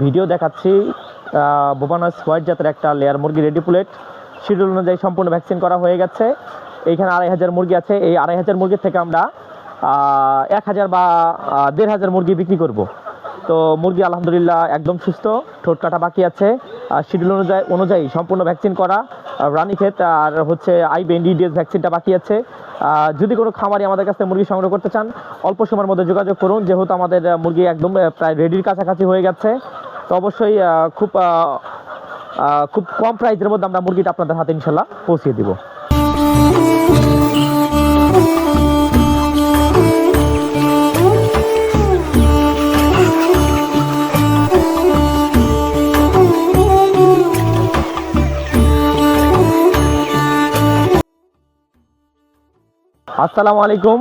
Video দেখাচ্ছি বোবানাস white জাতের একটা লেয়ার মুরগি রেডি প্লেট শিডিউল অনুযায়ী সম্পূর্ণ ভ্যাকসিন করা হয়ে গেছে। এইখানে আড়াই হাজার মুরগি আছে। এই আড়াই হাজার মুরগির থেকে আমরা এক হাজার বা দেড় হাজার মুরগি বিক্রি করব। তো মুরগি আলহামদুলিল্লাহ একদম সুস্থ, ঠোঁট কাটা বাকি আছে। শিডিউল অনুযায়ী অনুযায়ী সম্পূর্ণ ভ্যাকসিন করা। রানী ক্ষেত, আর হচ্ছে আই ডিডিএস ভ্যাকসিনটা বাকি আছে। যদি কোনো খামারি আমাদের কাছ মুরগি সংগ্রহ করতে চান, অল্প সময়ের মধ্যে যোগাযোগ করুন, যেহেতু আমাদের মুরগি একদম প্রায় রেডির কাছাকাছি হয়ে গেছে। তো অবশ্যই খুব খুব কম প্রাইসের মধ্যে আমরা মুরগিটা আপনাদের হাতে ইনশাল্লাহ পৌঁছিয়ে দিব। আসসালামু আলাইকুম।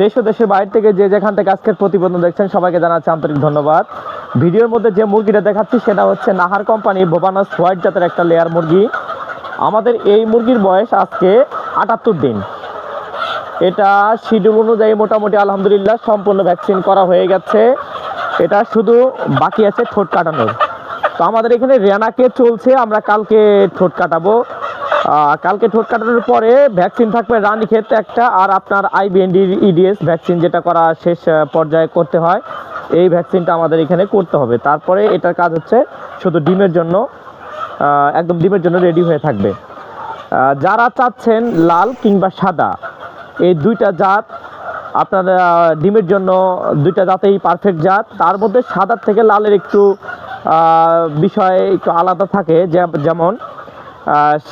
দেশ ও দেশের বাইরে থেকে যে যেখান থেকে আজকের প্রতিবেদন দেখছেন, সবাইকে জানাচ্ছি আন্তরিক ধন্যবাদ। ভিডিওর মধ্যে যে মুরগিটা দেখাচ্ছি, সেটা হচ্ছে নাহার কোম্পানির ভোবানাস হোয়াইট জাতের একটা লেয়ার মুরগি। আমাদের এই মুরগির বয়স আজকে আটাত্তর দিন। এটা শিডিউল অনুযায়ী মোটামুটি আলহামদুলিল্লাহ সম্পূর্ণ ভ্যাকসিন করা হয়ে গেছে। এটা শুধু বাকি আছে ঠোঁট কাটানোর। তো আমাদের এখানে রেনাকে চলছে, আমরা কালকে ঠোঁট কাটাবো। কালকে ঠোঁট কাটানোর পরে ভ্যাকসিন থাকবে রানী ক্ষেত্রে একটা আর আপনার আইবিএনডি ইডিএস ভ্যাকসিন যেটা করা শেষ পর্যায়ে করতে হয়, এই ভ্যাকসিনটা আমাদের এখানে করতে হবে। তারপরে এটার কাজ হচ্ছে শুধু ডিমের জন্য একদম ডিমের জন্য রেডি হয়ে থাকবে। যারা চাচ্ছেন লাল কিংবা সাদা, এই দুইটা জাত আপনার ডিমের জন্য দুইটা জাতেই পারফেক্ট জাত। তার মধ্যে সাদার থেকে লালের একটু বিষয় একটু আলাদা থাকে যেমন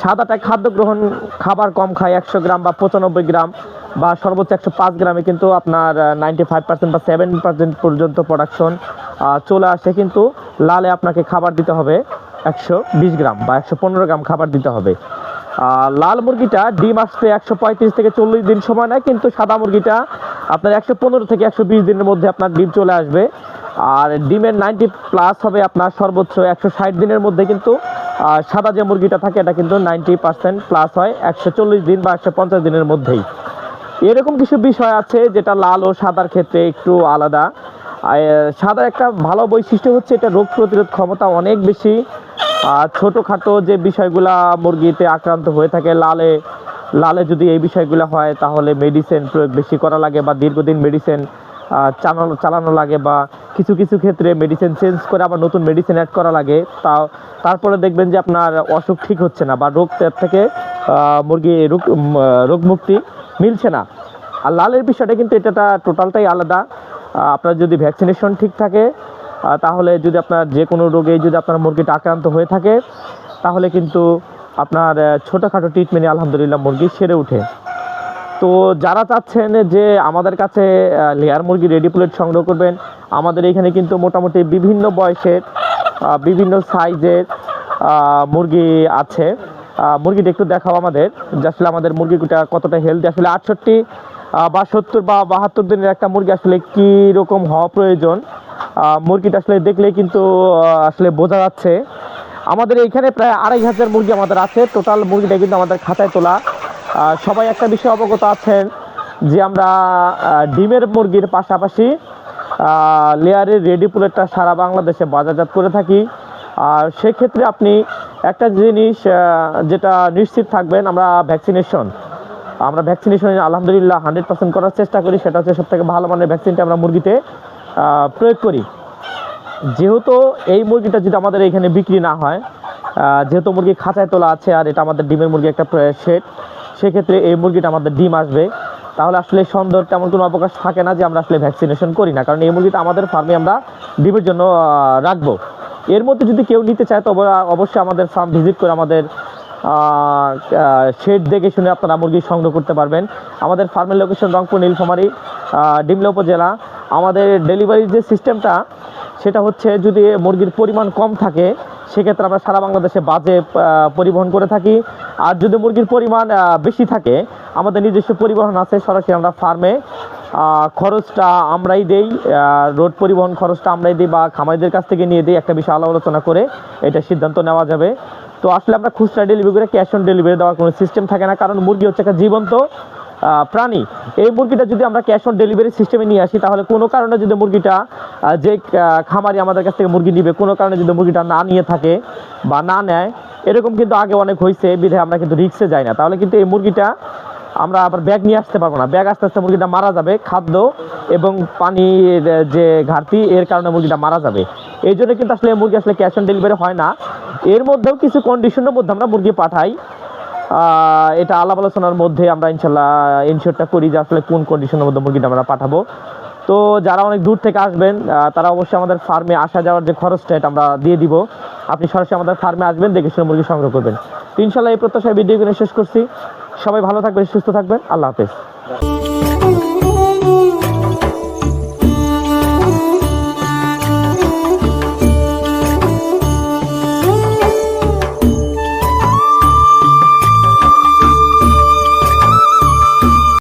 সাদাটা খাদ্য গ্রহণ খাবার কম খায় একশো গ্রাম বা পঁচানব্বই গ্রাম বা সর্বোচ্চ একশো পাঁচ গ্রামে কিন্তু আপনার নাইনটি ফাইভ পার্সেন্ট বা সেভেন পার্সেন্ট পর্যন্ত প্রোডাকশন চলে আসে কিন্তু লালে আপনাকে খাবার দিতে হবে একশো বিশ গ্রাম বা একশো পনেরো গ্রাম খাবার দিতে হবে। লাল মুরগিটা ডিম আসতে একশো পঁয়ত্রিশ থেকে চল্লিশ দিন সময় নেয় কিন্তু সাদা মুরগিটা আপনার একশো পনেরো থেকে একশো বিশ দিনের মধ্যে আপনার ডিম চলে আসবে। আর ডিমের নাইনটি প্লাস হবে আপনার সর্বোচ্চ একশো ষাট দিনের মধ্যে কিন্তু আহ, সাদা যে মুরগিটা থাকে এটা কিন্তু নাইনটি পার্সেন্ট প্লাস হয় একশো চল্লিশ দিন বা একশো পঞ্চাশ দিনের মধ্যেই। এরকম কিছু বিষয় আছে যেটা লাল ও সাদার ক্ষেত্রে একটু আলাদা। আর, সাদার একটা ভালো বৈশিষ্ট্য হচ্ছে এটা রোগ প্রতিরোধ ক্ষমতা অনেক বেশি। আর ছোটোখাটো যে বিষয়গুলা মুরগিতে আক্রান্ত হয়ে থাকে লালে লালে যদি এই বিষয়গুলো হয় তাহলে মেডিসিন প্রয়োগ বেশি করা লাগে বা দীর্ঘদিন মেডিসিন চালানো চালানো লাগে বা কিছু কিছু ক্ষেত্রে মেডিসিন চেঞ্জ করে আবার নতুন মেডিসিন অ্যাড করা লাগে, তাও তারপরে দেখবেন যে আপনার অসুখ ঠিক হচ্ছে না বা রোগ থেকে মুরগি রোগ রোগমুক্তি মিলছে না। আর লালের বিষয়টা কিন্তু এটা টোটালটাই আলাদা। আপনার যদি ভ্যাকসিনেশন ঠিক থাকে তাহলে যদি আপনার যে কোনো রোগে যদি আপনার মুরগিটা আক্রান্ত হয়ে থাকে, তাহলে কিন্তু আপনার ছোটোখাটো ট্রিটমেন্টে আলহামদুলিল্লাহ মুরগি সেরে ওঠে। তো যারা চাচ্ছেন যে আমাদের কাছে লেয়ার মুরগি রেডি প্লেট সংগ্রহ করবেন, আমাদের এখানে কিন্তু মোটামুটি বিভিন্ন বয়সের বিভিন্ন সাইজের মুরগি আছে। মুরগিটা একটু দেখাও আমাদের, যে আসলে আমাদের মুরগিটা কতটা হেলদি আসলে আটষট্টি বা সত্তর বা বাহাত্তর দিনের একটা মুরগি আসলে কী রকম হওয়া প্রয়োজন মুরগিটা আসলে দেখলেই কিন্তু আসলে বোঝা যাচ্ছে। আমাদের এইখানে প্রায় আড়াই হাজার মুরগি আমাদের আছে টোটাল মুরগিটা কিন্তু আমাদের খাতায় তোলা। সবাই একটা বিষয় অবগত আছেন যে আমরা ডিমের মুরগির পাশাপাশি লেয়ারের রেডি পুলেটটা সারা বাংলাদেশে বাজারজাত করে থাকি। আর সেক্ষেত্রে আপনি একটা জিনিস যেটা নিশ্চিত থাকবেন, আমরা ভ্যাকসিনেশন আমরা ভ্যাকসিনেশন আলহামদুলিল্লাহ হান্ড্রেড পার্সেন্ট করার চেষ্টা করি। সেটা হচ্ছে সবথেকে ভালো মানের ভ্যাকসিনটা আমরা মুরগিতে প্রয়োগ করি। যেহেতু এই মুরগিটা যদি আমাদের এখানে বিক্রি না হয় যেহেতু মুরগি খাঁচায় তোলা আছে আর এটা আমাদের ডিমের মুরগি একটা শেড সেক্ষেত্রে এই মুরগিটা আমাদের ডিম আসবে। তাহলে আসলে সন্দেহ তেমন কোনো অবকাশ থাকে না যে আমরা আসলে ভ্যাকসিনেশন করি না। কারণ এই মুরগিটা আমাদের ফার্মে আমরা ডিমের জন্য রাখব। এর মধ্যে যদি কেউ নিতে চায়, তবে অবশ্যই আমাদের ফার্ম ভিজিট করে আমাদের শেড দেখে শুনে আপনারা মুরগি সংগ্রহ করতে পারবেন। আমাদের ফার্মের লোকেশন রংপুর, নীলফামারী ডিমলা উপজেলা। আমাদের ডেলিভারির যে সিস্টেমটা সেটা হচ্ছে যদি মুরগির পরিমাণ কম থাকে সেক্ষেত্রে আমরা সারা বাংলাদেশে বাজে পরিবহন করে থাকি। আর যদি মুরগির পরিমাণ বেশি থাকে, আমাদের নিজস্ব পরিবহন আছে, সরাসরি আমরা ফার্মে খরচটা আমরাই দেই রোড পরিবহন খরচটা আমরাই দিই বা খামারিদের কাছ থেকে নিয়ে দিই একটা বিষয় আলোচনা করে এটা সিদ্ধান্ত নেওয়া যাবে। তো আসলে আমরা খুচরা ডেলিভারি করে ক্যাশ অন ডেলিভারি দেওয়ার কোনো সিস্টেম থাকে না, কারণ মুরগি হচ্ছে একটা জীবন্ত প্রাণী। এই মুরগিটা যদি আমরা ক্যাশ অন ডেলিভারি সিস্টেমে নিয়ে আসি, তাহলে কোনো কারণে যদি মুরগিটা যে খামারি আমাদের কাছ থেকে মুরগি নিবে, কোনো কারণে যদি মুরগিটা না নিয়ে থাকে বা না নেয়, এরকম কিন্তু আগে অনেক হয়েছে বিধায় আমরা কিন্তু রিক্সে যাই না। তাহলে কিন্তু এই মুরগিটা আমরা আবার ব্যাগ নিয়ে আসতে পারব না। ব্যাগ আস্তে আস্তে মুরগিটা মারা যাবে, খাদ্য এবং পানির যে ঘাটতি, এর কারণে মুরগিটা মারা যাবে। এই জন্য কিন্তু আসলে মুরগি আসলে ক্যাশ অন ডেলিভারি হয় না। এর মধ্যেও কিছু কন্ডিশনের মধ্যে আমরা মুরগি পাঠাই। এটা আলাপ আলোচনার মধ্যে আমরা ইনশাল্লাহ ইনশিওরটা করি যে আসলে কোন কন্ডিশনের মধ্যে মুরগিটা আমরা পাঠাবো। তো যারা অনেক দূর থেকে আসবেন তারা অবশ্যই আমাদের ফার্মে আসা যাওয়ার যে খরচটা, এটা আমরা দিয়ে দিব। আপনি সরাসরি আমাদের ফার্মে আসবেন, দেখে শুনে মুরগি সংগ্রহ করবেন। তো ইনশাল্লাহ এই প্রত্যাশায় ভিডিও শেষ করছি। সবাই ভালো থাকবেন, সুস্থ থাকবেন। আল্লাহ হাফেজ।